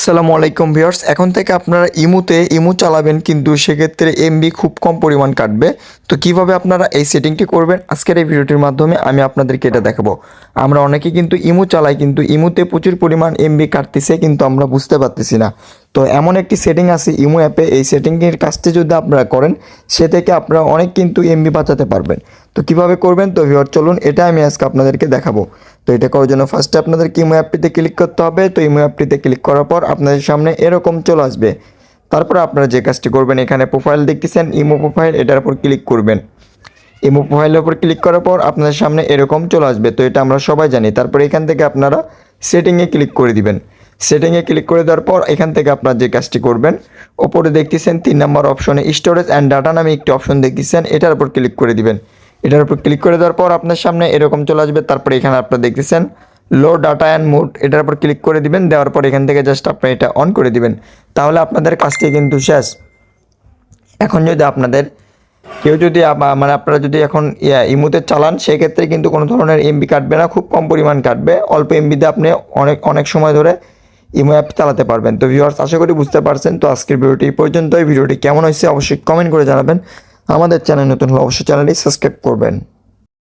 আসসালামু আলাইকুম ভিউয়ার্স, এখন থেকে আপনারা ইমুতে ইমু চালাবেন, কিন্তু সেক্ষেত্রে এমবি খুব কম পরিমাণ কাটবে। তো কীভাবে আপনারা এই সেটিংটি করবেন? আজকের এই ভিডিওটির মাধ্যমে আমি আপনাদেরকে এটা দেখাবো। আমরা অনেকে কিন্তু ইমু চালাই, কিন্তু ইমুতে প্রচুর পরিমাণ এমবি কাটতেছে, কিন্তু আমরা বুঝতে পারতেছি না। তো এমন একটি সেটিং আছে ইমু অ্যাপে। এই সেটিংয়ের কাজটি যদি আপনারা করেন, সে থেকে আপনারা অনেক কিন্তু এমবি বাঁচাতে পারবেন। তো কীভাবে করবেন? তো ভিউয়ার চলুন, এটা আমি আজকে আপনাদেরকে দেখাবো। তো এটা করার জন্য ফার্স্টে আপনাদের ইমো অ্যাপটিতে ক্লিক করতে হবে। তো ইমো অ্যাপটিতে ক্লিক করার পর আপনাদের সামনে এরকম চলে আসবে। তারপর আপনারা যে কাজটি করবেন, এখানে প্রোফাইল দেখতেছেন ইমো প্রোফাইল এটার উপর ক্লিক করবেন। ইমো প্রোফাইলের উপর ক্লিক করার পর আপনাদের সামনে এরকম চলে আসবে। তো এটা আমরা সবাই জানি। তারপর এখান থেকে আপনারা সেটিংয়ে ক্লিক করে দিবেন। সেটিংয়ে ক্লিক করে দেওয়ার পর এখান থেকে আপনারা যে কাজটি করবেন, ওপরে দেখতেছেন তিন নম্বর অপশনে স্টোরেজ অ্যান্ড ডাটা নামে একটি অপশন দেখতেছেন, এটার উপর ক্লিক করে দিবেন। এটার উপর ক্লিক করে দেওয়ার পর আপনার সামনে এরকম চলে আসবে। তারপরে এখানে আপনারা দেখতেছেন লো ডাটা অ্যান্ড মুড এটার উপর ক্লিক করে দিবেন, দেওয়ার পর এখান থেকে জাস্ট আপনি এটা অন করে দিবেন। তাহলে আপনাদের কাজটি কিন্তু শেষ। এখন যদি আপনাদের, কেউ যদি মানে আপনারা যদি এখন ইমুতে চালান, সেক্ষেত্রে কিন্তু কোনো ধরনের এমবি কাটবে না, খুব কম পরিমাণ কাটবে। অল্প এমবিতে আপনি অনেক অনেক সময় ধরে ইমো অ্যাপ চালাতে পারবেন। তো ভিউয়ার্স আশা করি বুঝতে পারছেন। তো আজকের ভিডিওটি পর্যন্ত এই ভিডিওটি কেমন হয়েছে অবশ্যই কমেন্ট করে জানাবেন। আমাদের চ্যানেল নতুন হলে অবশ্যই চ্যানেলটি সাবস্ক্রাইব করবেন।